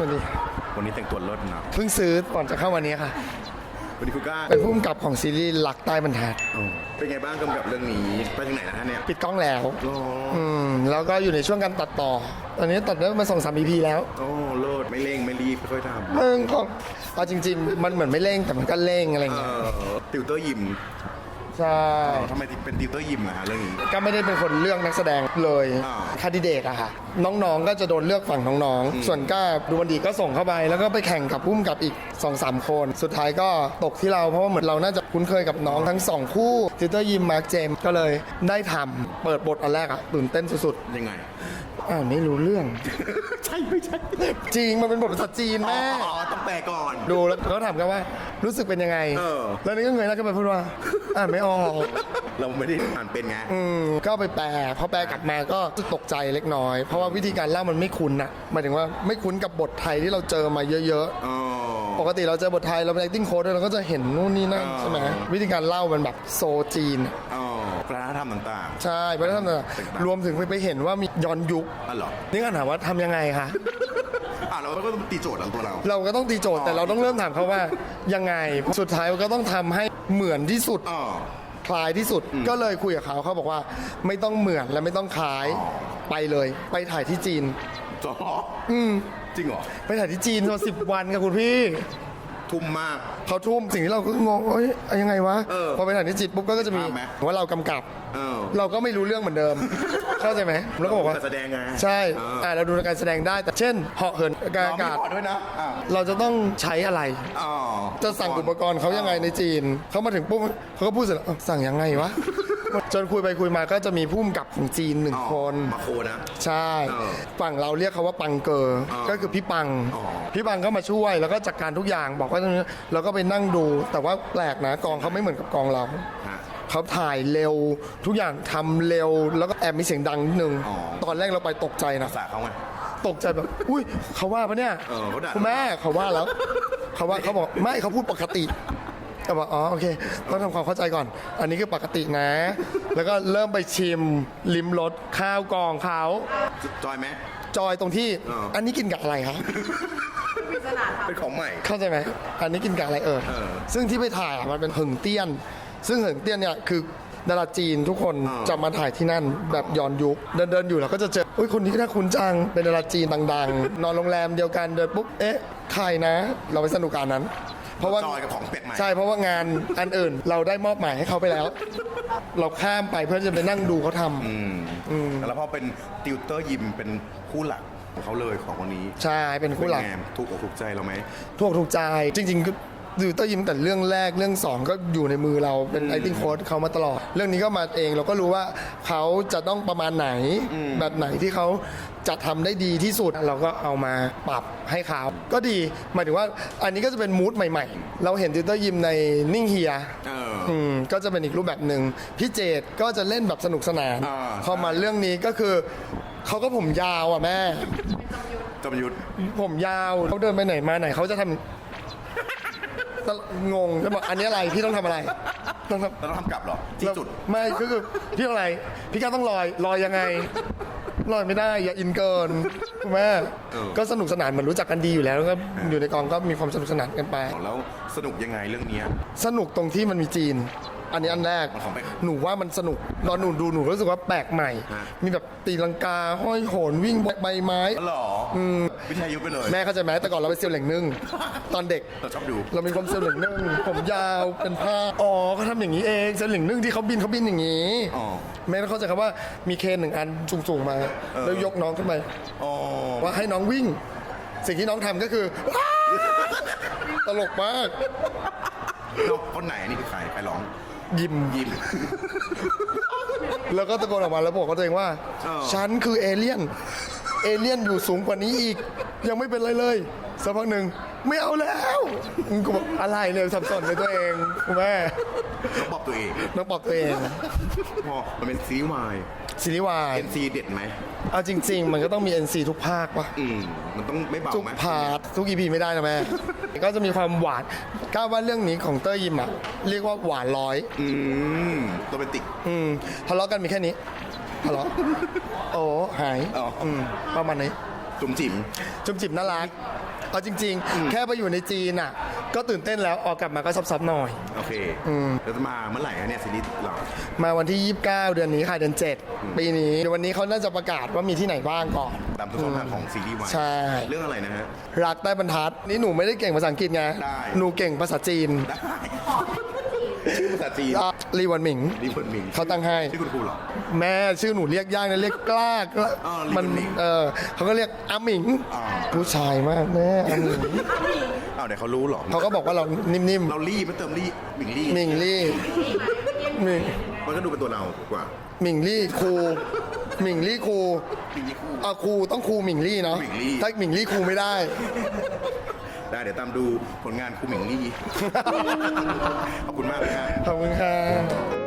วันนี้วันนี้แต่งตัวเลิศนะเพิ่งซื้อก่อนจะเข้าวันนี้ค่ะวันนี้คุณก้าเป็นผู้กำกับของซีรีส์หลักใต้บรรทัดโอ้เป็นไงบ้างกำกับเรื่องนี้ไปถึงไหนแล้วฮะเนี่ยปิดกล้องแล้ว โอ้อืมแล้วก็อยู่ในช่วงการตัดต่อ ตอนนี้ตัดได้มาสองสาม EP แล้วโอ้เลิศไม่เร่งไม่รีบค่อยๆทำเออก็เอาจริง ๆ มันเหมือนไม่เร่งแต่มันก็เร่งอะไรเอเงี้ยอติวเตอร์ยิม ใช่ ทำไมถึงเป็นติวเตอร์ยิมอะฮะเรื่องนี้ ก็ไม่ได้เป็นคนเลือกนักแสดงเลยอ่าคาดิเดตอะค่ะน้องๆก็จะโดนเลือกฝั่งน้องๆส่วนก้าดูมันดีก็ส่งเข้าไป แล้วก็ไปแข่งกับพุ่มกับอีก2อสคน สุดท้ายก็ตกที่เราเพราะว่าเหมือนเราน่าจะคุ้นเคยกับน้องทั้งสองคู่ติวเตอร์ยิมมาร์คเจมส์ก็เลยได้ทำเปิดบทอันแรกอะตื่นเต้นสุดยังไงๆ อ่านไม่รู้เรื่อง ใช่ไม่ใช่จริงมันเป็นบทภาษาจีนอ๋อแม่ต้องแปลก่อน ดูแล้วเขาถามกันว่า รู้สึกเป็นยังไง เออ แล้วนี่ก็เงยหน้าขึ้นไปพูดว่า อ่านไม่ออก เราไม่ได้อ่านเป็นไง อืมก็ไปแปลพอแปลกลับมาก็ตกใจเล็กน้อย เพราะว่าวิธีการเล่ามันไม่คุ้นนะหมายถึงว่าไม่คุ้นกับบทไทยที่เราเจอมาเยอะอ๋อ ๆ ปกติเราเจอบทไทยเราเป็น acting coach ด้วยเราก็จะเห็นนู่นนี่นั่นอ๋อใช่ไหมวิธีการเล่ามันแบบโซจีน อ๋อ วัฒนธรรมต่าง ใช่ไปแล้วทำต่างๆรวมถึงไปไปเห็นว่ามีย้อนยุคๆอ๋อเหรอ นี่ก็ถามว่าทำยังไงคะอะเราก็ต้องตีโจทย์ของตัวเรา เราก็ต้องตีโจทย์แต่เราต้องเริ่มถามเขาว่ายังไงสุดท้ายก็ต้องทำให้เหมือนที่สุดอ๋อ คล้ายที่สุด ก็เลยคุยกับเขาเขาบอกว่าไม่ต้องเหมือนและไม่ต้องคล้ายอ๋อ ไปเลย ไปถ่ายที่จีน จออืมจริงเหรอ ไปถ่ายที่จีนมาสิบวันกับคุณพี่ ทุ่มมาก เขาทุ่มสิ่งที่เราก็งงเอ้ยยังไงวะเออพอไปถ่ายที่จีนปุ๊บก็จะมีภาพไหม ว่าเรากำกับ เออ เราก็ไม่รู้เรื่องเหมือนเดิม เข้าใจไหมแล้วก็บอกว่าการแสดงไงใช่เอออ่อ่าเราดูการแสดงได้แต่เช่นเหาะเหินกลางเราอากาศไม่พอด้วยนะอะเราจะต้องใช้อะไร อ๋อจะสั่งอุปกรณ์เขายังไงในจีน เขามาถึงปุ๊บเขาก็พูดเสร็จแล้วเอ้าสั่งยังไงวะ จนคุยไปคุยมาก็จะมีผู้กำกับของจีนหนึ่งอ๋อคน มาโคนะ ใช่ เออฝั่งเราเรียกเขาว่าปังเกอร์อ๋อก็คือพี่ปัง อ๋อ พี่ปังก็มาช่วยแล้วก็จัดการทุกอย่างบอกว่าตรงนี้เราก็ไปนั่งดู แต่ว่าแปลกนะกองเขาไม่เหมือนกับกองเรา ฮะ เขาถ่ายเร็วทุกอย่างทำเร็ว แล้วก็แอบมีเสียงดังนิดนึง อ๋อ ตอนแรกเราไปตกใจนะภาษาเขาไง ตกใจแบบ อุ้ยเขาว่าปะเนี่ยเออเขาด่า คุณแม่เขาว่าแล้ว เขาว่าเขาบอกไม่เขาพูดปกติ ก็บอกอ๋อโอเคต้องทำความเข้าใจก่อน อันนี้คือปกตินะ แล้วก็เริ่มไปชิมลิมรสข้าวกองเขาจอยไหม จอยตรงที่เอออั อันนี้กินกับอะไรครับ เป็นของใหม่ เข้าใจไหม อันนี้กินกับอะไรเออ เออซึ่งที่ไปถ่ายอะมันเป็นหึงเตี้ยน ซึ่งหึงเตี้ยนเนี่ยคือดาราจีนทุกคนอ่า จะมาถ่ายที่นั่นแบบย้อนยุค เดินเดินๆอยู่เราก็จะเจออุ้ยคนนี้ก็น่าคุ้นจัง เป็นดาราจีนดังๆ นอนโรงแรมเดียวกันเดินปุ๊บ เอ๊ะ ใครนะ เราไปสนุกกับอันนั้น เพราะว่าจอยกับของเป็ดใหม่ ใช่เพราะว่างานอันอื่นเราได้มอบหมายให้เขาไปแล้ว เราข้ามไปเพื่อจะไปนั่งดูเขาทำ อืมแล้วพอเป็นติวเตอร์ยิมเป็นคู่หลักของเขาเลยของวันนี้ใช่เป็นคู่หลัก เป็นไงถูกอกถูกใจเราไหมถูกถูกใจจริงๆคือ ดูเตอร์ยิมแต่เรื่องแรกเรื่องสองก็อยู่ในมือเราเป็นไอติ้งโค้ดเขามาตลอด เรื่องนี้ก็มาเองเราก็รู้ว่าเขาจะต้องประมาณไหนแบบไหนที่เขาจะทำได้ดีที่สุดเราก็เอามาปรับให้เขาก็ดีหมายถึงว่าอันนี้ก็จะเป็นมูดใหม่ ๆ เราเห็นติวเตอร์ยิมในนิ่งเฮียเอออืมก็จะเป็นอีกรูปแบบหนึ่งพี่เจดก็จะเล่นแบบสนุกสนานอ่าพอมาเรื่องนี้ก็คือเขาก็ผมยาวอะแม่จอมยุทธผมยาวเขาเดินไปไหนมาไหนเขาจะทำ ตะงงจะบอกอันนี้อะไรพี่ต้องทำอะไร ต้องทำ เราต้องทำกลับเหรอที่จุด ไม่ก็คือพี่ต้องอะไร พี่ก็ต้องลอยลอยยังไงลอยไม่ได้อย่าอินเกินคุณแม่เออ ก็สนุกสนานเหมือนรู้จักกันดีอยู่แล้วแล้วก็อยู่ในกองก็มีความสนุกสนานกันไป แล้วสนุกยังไงเรื่องเนี้ย สนุกตรงที่มันมีจีน อันนี้อันแรกมันของแปลกหนูว่ามันสนุกตอนหนูดูหนูรู้สึกว่าแปลกใหม่ ฮะ มีแบบตีลังกาห้อยโหนวิ่งใบไม้อ๋อเหรออวิทยุไปเลยแม่เข้าใจไหมแต่ก่อนเราไปเซียวเหล่งนึ่งตอนเด็ก เราชอบดู เรามีความเซียวเหล่งนึ่งผมยาวเป็นผ้าอ๋อเขาทำอย่างนี้เองเซียวเหล่งนึ่งที่เขาบินเขาบินอย่างนี้อ๋อ แม่ต้องเข้าใจคำว่ามีเคนหนึ่งอันสูงๆมา แล้วยกน้องขึ้นไปอ๋อว่าให้น้องวิ่ง สิ่งที่น้องทำก็คือ ตลกมากน้องคนไหนนี่คือใครใครร้อง ยิ้มยิม แล้วก็ตะโกนออกมาแล้วบอกกับตัวเองว่าอ๋อฉันคือเอเลี่ยน เอเลี่ยนอยู่สูงกว่านี้อีก ยังไม่เป็นไรเลยสักพักหนึ่งไม่เอาแล้วกูบอกอะไรเลยสับสนในตัวเองคุณแม่น้องบอกตัวเองน้องบอกตัวเองพอมันเป็นซีรีส์วายซีรีส์วายเอ็นซีเด็ดไหมเอาจริง ๆ มันก็ต้องมี NC ทุกภาคปะอืมมันต้องไม่เบาทุกไหมพาร์ททุกอีพีไม่ได้นะแม่ ก็จะมีความหวานกล้าว่าเรื่องนี้ของเต้ยยิมอะเรียกว่าหวานร้อย อืมโรแมนติก อืมทะเลาะกันมีแค่นี้ทะเลาะโอ้หายอ๋ออื มประมาณนี้ จุ๋มจิ๋ม จุ๊บจิบน่ารักเอาจริง ๆ แค่ไปอยู่ในจีนอะ ก็ตื่นเต้นแล้วออกกลับมาก็ซับๆหน่อย โอเคแล้วจะมาเมื่อไหร่ฮะเนี่ยซีรีส์เรา มาวันที่ 29 เดือนนี้ค่ะเดือน7ปีนี้เดี๋ยววันนี้เขาน่าจะประกาศว่ามีที่ไหนบ้างก่อน ตามทุกช่องทางของซีรีส์วายใช่ เรื่องอะไรนะฮะ รักใต้บรรทัด นี่หนูไม่ได้เก่งภาษาอังกฤษไงได้ หนูเก่งภาษาจีนได้ ชื่อภาษาจีนอะลีวันหมิงลีเฟินมิงเขาตั้งให้ ชื่อคุณครูเหรอ แม่ชื่อหนูเรียกยากนะเรียกกล้ากล้าอ๋อมันลีวันหมิง เออเขาก็เรียกอาหมิงอ๋อผู้ชายมากแม่อาหมิง อ้าวเดี๋ยวเขารู้เหรอเขาก็บอกว่าเรานิ่มเราลี่ไม่เติมลี่หมิงลี่ๆหมิงลี่หมิงมันก็ดูเป็นตัวเรากว่าหมิงลี่ครูหมิงลี่ครูหมิงลี่คู่เอาครูต้องครูหมิงลี่เนาะหมิงลี่ ถ้าหมิงลี่ครูไม่ได้ ได้เดี๋ยวตามดูผลงานครูหมิงลี่ขอบคุณมากเลยครับ ขอบคุณค่ะ